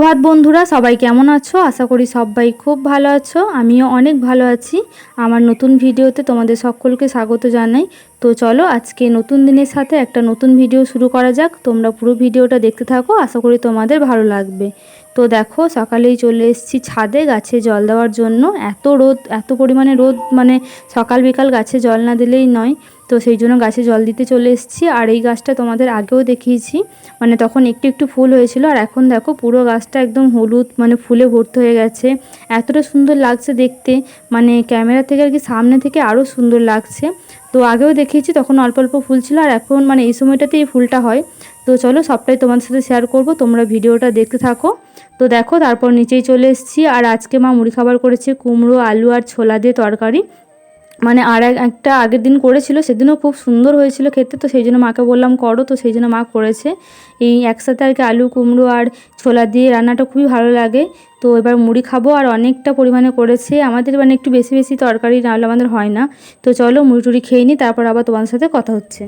সুপ্রভাত বন্ধুরা, সবাই কেমন আছো? আশা করি সবাই খুব ভালো আছো। আমিও অনেক ভালো আছি। আমার নতুন ভিডিওতে তোমাদের সকলকে স্বাগত জানাই। তো চলো, আজকে নতুন দিনের সাথে একটা নতুন ভিডিও শুরু করা যাক। তোমরা পুরো ভিডিওটা দেখতে থাকো, আশা করি তোমাদের ভালো লাগবে। তো দেখো সকালেই চলে এসেছি ছাদে গাছে জল দেওয়ার জন্য। এত রোদ, এত পরিমাণে রোদ মানে সকাল বিকাল গাছে জল না দিলেই নয়। তো সেই জন্য গাছে জল দিতে চলে এসেছি। আর এই গাছটা তোমাদের আগেও দেখিয়েছি। মানে তখন একটু একটু ফুল হয়েছিল। আর এখন দেখো পুরো গাছটা একদম হলুদ মানে ফুলে ভর্তি হয়ে গেছে। এতটা সুন্দর লাগছে দেখতে। মানে ক্যামেরা থেকে আর কি সামনে থেকে আরও সুন্দর লাগছে। তো আগেও দেখিয়েছি, তখন অল্প অল্প ফুল ছিল। আর এখন মানে এই সময়টাতে এই ফুলটা হয়। তো চলো সবটাই তোমাদের সাথে শেয়ার করব, তোমরা ভিডিওটা দেখতে থাকো। তো দেখো, তারপর নিচেই চলে এসেছি, আর আজকে মা মুড়ি খাবার করেছে কুমড়ো, আলু আর ছোলা দিয়ে তরকারি। মানে আর এক- একটা আগের দিন করেছিল, সেদিনও খুব সুন্দর হয়েছিল খেতে, তো সেই জন্য মাকে বললাম, করো। তো সেই জন্য মা করেছে। এই একসাথে আর কি আলু, কুমড়ো আর ছোলা দিয়ে রান্নাটা খুবই ভালো লাগে। তো এবার মুড়ি খাব, আর অনেকটা পরিমাণে করেছে। আমাদের মানে একটু বেশি বেশি তরকারি নাহলে আমাদের হয় না। তো চলো মুড়ি টুড়ি খেয়ে নিই, তারপর আবার তোমার সাথে কথা হচ্ছে।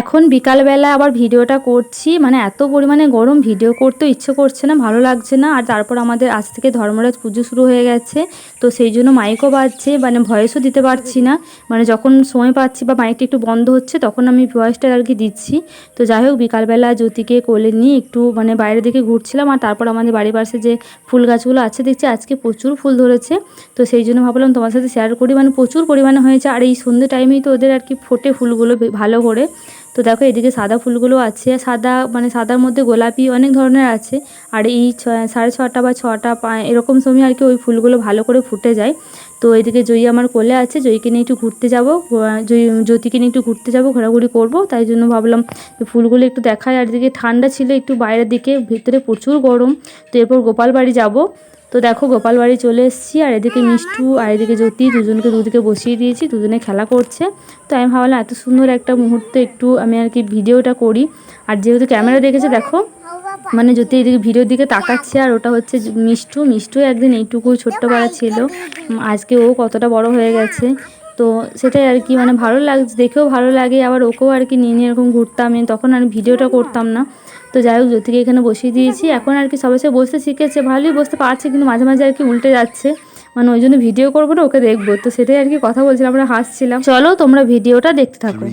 এখন বিকালবেলা আবার ভিডিওটা করছি মানে এত পরিমাণে গরম, ভিডিও করতে ইচ্ছে করছে না, ভালো লাগছে না। আর তারপর আমাদের আজ থেকে ধর্মরাজ পুজো শুরু হয়ে গেছে, তো সেই জন্য মাইকও বাজছে মানে ভয়েসও দিতে পারছি না। মানে যখন সময় পাচ্ছি বা মাইকটা একটু বন্ধ হচ্ছে, তখন আমি ভয়েসটা আর কি দিচ্ছি। তো যাই হোক, বিকালবেলা জ্যোতিকে কোলে নিয়ে একটু মানে বাইরের দিকে ঘুরছিলাম, আর তারপর আমাদের বাড়ির পাশে যে ফুল গাছগুলো আছে, দেখছি আজকে প্রচুর ফুল ধরেছে। তো সেই জন্য ভাবলাম তোমার সাথে শেয়ার করি মানে প্রচুর পরিমাণে হয়েছে। আর এই সন্ধ্যে টাইমেই তো ওদের আর কি ফোটে ফুলগুলো ভালো করে। তো দেখো এদিকে সাদা ফুলগুলো আছে, সাদা মানে সাদার মধ্যে গোলাপি অনেক ধরনের আছে। আর এই সাড়ে ছটা বা ছটা এরকম সময় আর কি ওই ফুলগুলো ভালো করে ফুটে যায়। তো এদিকে জয়ী আমার কোলে আছে, জয়ীকে নিয়ে একটু ঘুরতে যাব জয়ী, জ্যোতিকে নিয়ে একটু ঘুরতে যাব, ঘোরাঘুরি করব। তাই জন্য ভাবলাম ফুলগুলো একটু দেখায় আর এদিকে ঠান্ডা ছিল একটু বাইরের দিকে, ভিতরে প্রচুর গরম। তো এরপর গোপাল বাড়ি যাব। তো দেখো গোপাল বাড়ি চলে এসেছি আর এদিকে মিষ্টু আর এদিকে জ্যোতি দুজনকে দুদিকে বসিয়ে দিয়েছি দুজনে খেলা করছে। তো আমি ভাবলাম এত সুন্দর একটা মুহূর্তে একটু আমি আর কি ভিডিওটা করি। আর যেহেতু ক্যামেরা দেখেছে দেখো মানে জ্যোতি এদিকে ভিডিওর দিকে তাকাচ্ছে আর ওটা হচ্ছে মিষ্টু। মিষ্টু একদিন এইটুকু ছোট্টবেলা ছিল আজকে ও কতটা বড় হয়ে গেছে। তো সেটাই আর কি মানে ভালো লাগছে দেখেও ভালো লাগে। আবার ওকেও আর কি নিয়ে নিয়ে এরকম ঘুরতাম তখন আর ভিডিওটা করতাম না। তো যাই হোক জ্যোতিকে এখানে বসিয়ে দিয়েছি। এখন আর কি সবাই সে বসতে শিখেছে ভালোই বসতে পারছে কিন্তু মাঝে মাঝে আর কি উল্টে যাচ্ছে। মানে ওই জন্য ভিডিও করব না ওকে দেখব। তো সেটাই আর কি কথা বলছিলাম আমরা হাসছিলাম। চলো তোমরা ভিডিওটা দেখতে থাকো.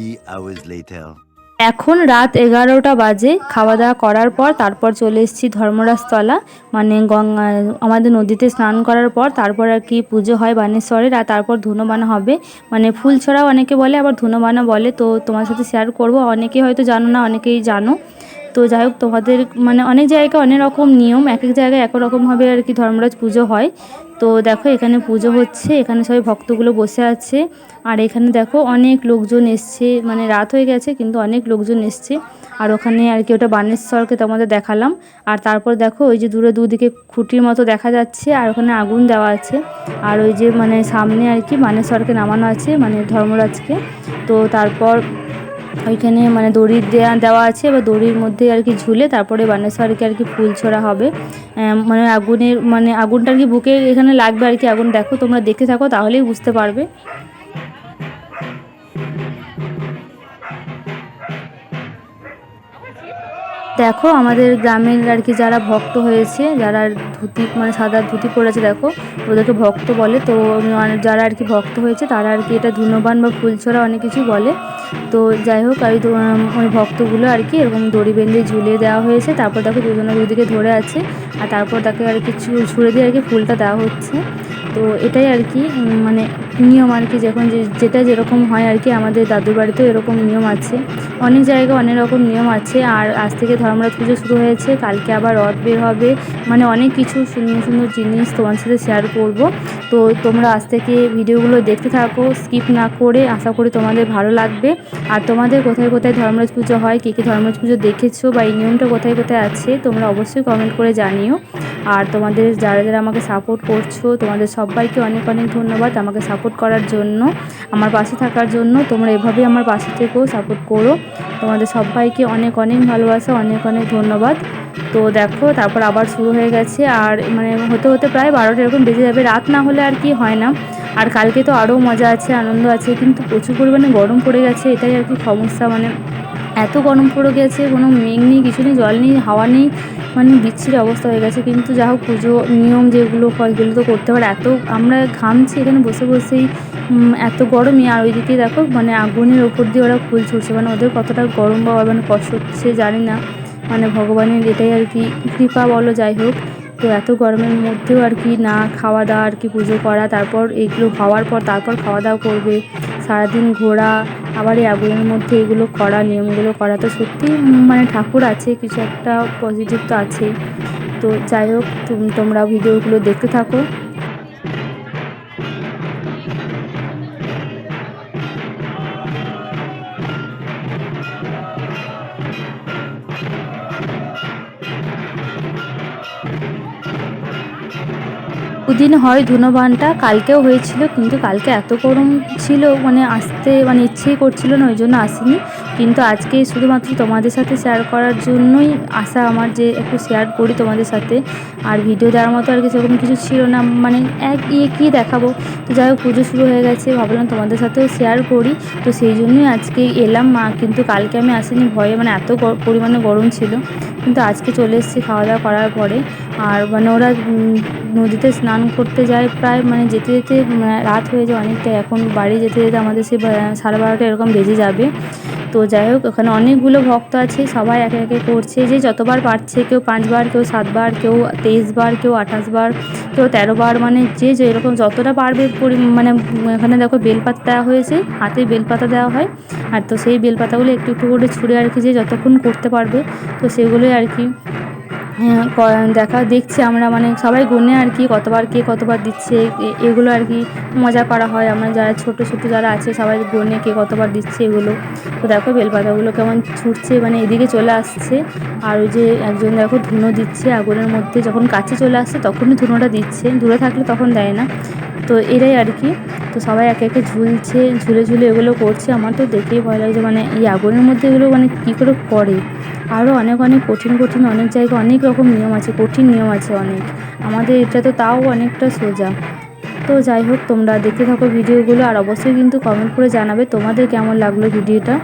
এখন রাত এগারোটা বাজে খাওয়া দাওয়া করার পর তারপর চলে এসেছি ধর্মরাজতলা। মানে গঙ্গা আমাদের নদীতে স্নান করার পর তারপর আর কি পুজো হয় বানেশ্বরের আর তারপর ধুনোবানা হবে। মানে ফুল ছড়াও অনেকে বলে আবার ধুনোবানা বলে তো তোমার সাথে শেয়ার করব। অনেকে হয়তো জানো না অনেকেই জানো। তো যাই হোক, তোমাদের মানে অনেক জায়গায় অনেক রকম নিয়ম এক এক জায়গায় এক রকমভাবে আর কি ধর্মরাজ পুজো হয়। তো দেখো, এখানে পুজো হচ্ছে, এখানে সবাই ভক্তগুলো বসে আছে। আর এখানে দেখো, অনেক লোকজন এসছে মানে রাত হয়ে গেছে, কিন্তু অনেক লোকজন এসছে। আর ওখানে আর কি ওটা বানেশ্বরকে তোমাদের দেখালাম। আর তারপর দেখো, ওই যে দূরে দুদিকে খুঁটির মতো দেখা যাচ্ছে, আর ওখানে আগুন দেওয়া আছে। আর ওই যে মানে সামনে আর কি বানেশ্বরকে নামানো আছে মানে ধর্মরাজকে। তো তারপর ওইখানে মানে দড়ির দেওয়া দেওয়া আছে। এবার দড়ির মধ্যে আর কি ঝুলে তারপরে বানেশ্বরকে আর কি ফুল ছোড়া হবে। মানে আগুনের মানে আগুনটা আর কি বুকে এখানে লাগবে আর কি। আগুন দেখো, তোমরা দেখে থাকো, তাহলেই বুঝতে পারবে। দেখো, আমাদের গ্রামের আর কি যারা ভক্ত হয়েছে, যারা ধুতি মানে সাদা ধুতি পরেছে, দেখো, ওদেরকে ভক্ত বলে। তো মানে যারা আর কি ভক্ত হয়েছে, তারা আর কি এটা ধুনোবান বা ফুল ফুলছড়া অনেক কিছু বলে। তো যাই হোক, আর ওই ভক্তগুলো আর কি এরকম দড়ি বেঁধে ঝুলিয়ে দেওয়া হয়েছে। তারপর দেখো দুজনে দুদিকে ধরে আছে। আর তারপর তাকে আর কি ছুঁড়ে দিয়ে আর কি ফুলটা দেওয়া হচ্ছে। তো এটাই আর কি মানে নিয়ম আর কি, যখন যেটা যেরকম হয় আর কি, আমাদের দাদুর বাড়িতেও এরকম নিয়ম আছে। অনেক জায়গায় অনেক রকম নিয়ম আছে, আর আজ থেকে ধর্মরাজ পুজো শুরু হয়েছে, কালকে আবার রথ বের হবে মানে অনেক কিছু সুন্দর সুন্দর জিনিস তোমার সাথে শেয়ার করব। তো তোমরা আজ থেকে ভিডিওগুলো দেখতে থাকো স্কিপ না করে, আশা করি তোমাদের ভালো লাগবে। আর তোমাদের কোথায় কোথায় ধর্মরাজ পুজো হয়, কী কী ধর্মরাজ পুজো দেখেছ, বা এই নিয়মটা কোথায় কোথায় আছে, তোমরা অবশ্যই কমেন্ট করে জানিও। আর তোমাদের যারা যারা আমাকে সাপোর্ট করছ, তোমাদের সবাইকে অনেক অনেক ধন্যবাদ আমাকে সাপোর্ট করার জন্য, আমার পাশে থাকার জন্য। তোমরা এভাবেই আমার পাশে থেকেও সাপোর্ট করো। তোমাদের সবাইকে অনেক অনেক ভালোবাসা, অনেক অনেক ধন্যবাদ। তো দেখো, তারপর আবার শুরু হয়ে গেছে। আর মানে হতে হতে প্রায় বারোটা এরকম বেজে যাবে। রাত না হলে আর কি হয় না। আর কালকে তো আরও মজা আছে, আনন্দ আছে, কিন্তু প্রচুর পরিমাণে গরম পড়ে গেছে। এটাই আর কি সমস্যা মানে এত গরম পড়ে গেছে, কোনো মেঘ নেই, কিছু নেই, জল নেই, হাওয়া নেই। মানে বিচ্ছিরি অবস্থা হয়ে গেছে। কিন্তু যা হোক পুজো নিয়ম যেগুলো হয় সেগুলো তো করতে পারে এত আমরা ঘামছি এখানে বসে বসেই এত গরমই। আর ওই ওইদিকে দেখো মানে আগুনের ওপর দিয়ে ওরা ফুল ছুটছে। মানে ওদের কতটা গরম বা মানে কষ্ট হচ্ছে, জানি না। মানে ভগবানের এটাই আর কি কৃপা বলো, যাই হোক। তো এত গরমের মধ্যেও আর কি না খাওয়া দাওয়া, আর কি পুজো করা। তারপর এইগুলো হওয়ার পর, তারপর খাওয়া দাওয়া করবে। সারাদিন ঘোরা আবার এই আগুনের মধ্যে এগুলো করা, নিয়মগুলো করা তো সত্যিই মানে ঠাকুর আছে, কিছু একটা পজিটিভ তো আছেই। তো যাই হোক, তুম- তোমরা ভিডিওগুলো দেখতে থাকো। দুদিন হয় ধুনোবানটা, কালকেও হয়েছিল, কিন্তু কালকে এত গরম ছিল মানে আসতে মানে ইচ্ছেই করছিল না, ওই জন্য আসিনি। কিন্তু আজকে শুধুমাত্র তোমাদের সাথে শেয়ার করার জন্যই আশা আমার যে একটু শেয়ার করি তোমাদের সাথে। আর ভিডিও দেওয়ার মতো আর কি সেরকম কিছু ছিল না। মানে এক ইয়ে কী দেখাবো? তো যাই হোক, পুজো শুরু হয়ে গেছে। ভাবলাম তোমাদের সাথেও শেয়ার করি। তো সেই জন্যই আজকে এলাম মা। কিন্তু কালকে আমি আসিনি ভয়ে। মানে এত পরিমাণে গরম ছিল। কিন্তু আজকে চলে এসেছি খাওয়া দাওয়া করার পরে। আর মানে ওরা নদীতে স্নান করতে যায় প্রায়। মানে যেতে যেতে রাত হয়ে যায় অনেকটা এখন বাড়ি যেতে যেতে আমাদের সে সাড়ে বারোটা এরকম বেজে যাবে। তো যাই হোক, ওখানে অনেকগুলো ভক্ত আছে, সবাই একে একে করছে। যে যতবার পারছে, কেউ পাঁচবার, কেউ সাতবার, কেউ তেইশবার, কেউ আঠাশবার, কেউ তেরোবার মানে যে যেরকম যতটা পারবে পরি- মানে এখানে দেখো বেলপাতা দেওয়া হয়েছে, হাতে বেলপাতা দেওয়া হয়। আর তো সেই বেলপাতাগুলো একটু একটু করে ছুঁড়ে আর কি যে যতক্ষণ করতে পারবে, তো সেগুলোই আর ক- দেখা, দেখছি আমরা মানে সবাই গুনে আর কি, কতবার কে কতবার দিচ্ছে এগুলো আর কি মজা করা হয়। আমরা যারা ছোট ছোট যারা আছে, সবাই গুনে কে কতবার দিচ্ছে এগুলো। তো দেখো, বেলপাতাগুলো কেমন ছুটছে মানে এদিকে চলে আসছে। আর ওই যে একজন দেখো ধুনো দিচ্ছে, আগুনের মধ্যে যখন কাছে চলে আসছে তখনই ধুনোটা দিচ্ছে। দূরে থাকলে তখন দেয় না। তো এরাই আর কি। তো সবাই একে একে ঝুলছে, ঝুলে ঝুলে এগুলো করছে। আমার তো দেখেই ভয় লাগছে মানে এই আগুনের মধ্যে এগুলো মানে কী করে করে? আরও অনেক অনেক কঠিন কঠিন অনেক জায়গায় অনেক রকম নিয়ম আছে, কঠিন নিয়ম আছে অনেক। আমাদের এটা তো তাও অনেকটা সোজা। তো যাই হোক, তোমরা দেখতে থাকো ভিডিওগুলো, আর অবশ্যই কিন্তু কমেন্ট করে জানাবে তোমাদের কেমন লাগল ভিডিওটা।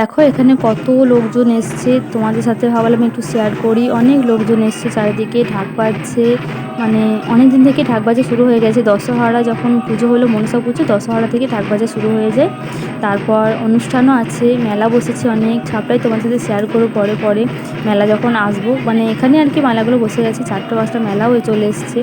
দেখো, এখানে কত লোকজন এসছে। তোমাদের সাথে ভাবলাম একটু শেয়ার করি। অনেক লোকজন এসছে, চারিদিকে ঢাক বাজছে। মানে অনেক দিন থেকে ঢাক বাজা শুরু হয়ে গেছে। দশহরা যখন পুজো হলো, মনসা পুজো, দশহরা থেকে ঢাক বাজা শুরু হয়ে যায়। তারপর অনুষ্ঠানও আছে, মেলা বসেছে অনেক। সবটাই তোমার সাথে শেয়ার করব পরে পরে। মেলা যখন আসব মানে এখানে আর কি মেলাগুলো বসে গেছে। চারটে, পাঁচটা মেলাও চলে এসছে।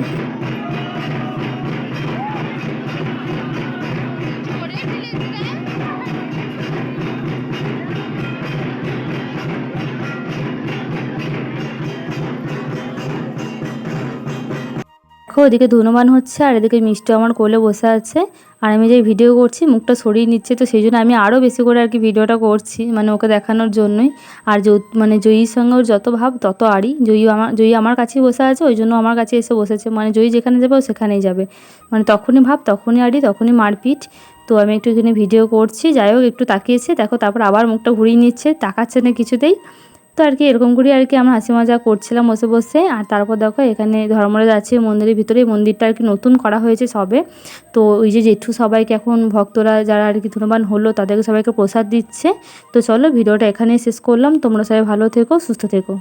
দেখো ওদিকে ধনুমান হচ্ছে আর এদিকে মিষ্টি আমার কোলে বসে আছে। আর আমি যে ভিডিও করছি, মুখটা সরিয়ে নিচ্ছে, তো সেই জন্য আমি আরও বেশি করে আর কি ভিডিওটা করছি মানে ওকে দেখানোর জন্যই। আর মানে জয়ীর সঙ্গে ওর যত ভাব, তত আরই জয়ী আমার জয়ী আমার কাছেই বসে আছে, ওই জন্য আমার কাছে এসে বসেছে। মানে জয়ী যেখানে যাবে, ও সেখানেই যাবে। মানে তখনই ভাব, তখনই আড়ি, তখনই মারপিট। তো আমি একটু এখানে ভিডিও করছি, যাই হোক, একটু তাকিয়েছে, দেখো, তারপর আবার মুখটা ঘুরিয়ে নিচ্ছে, তাকাচ্ছে না কিছুতেই। তো আর কি এরকম করে আর কি আমরা হাসি মজা করছিলাম বসে বসে। আর তারপর দেখো এখানে ধর্মরাজ আছে মন্দিরের ভিতরে মন্দিরটা আর কি নতুন করা হয়েছে সবে। তো ওই যে জেঠু সবাইকে এখন ভক্তরা যারা আর কি ধূমপান হলো তাদেরকে সবাইকে প্রসাদ দিচ্ছে। তো চলো ভিডিওটা এখানেই শেষ করলাম। তোমরা সবাই ভালো থেকো, সুস্থ থেকো।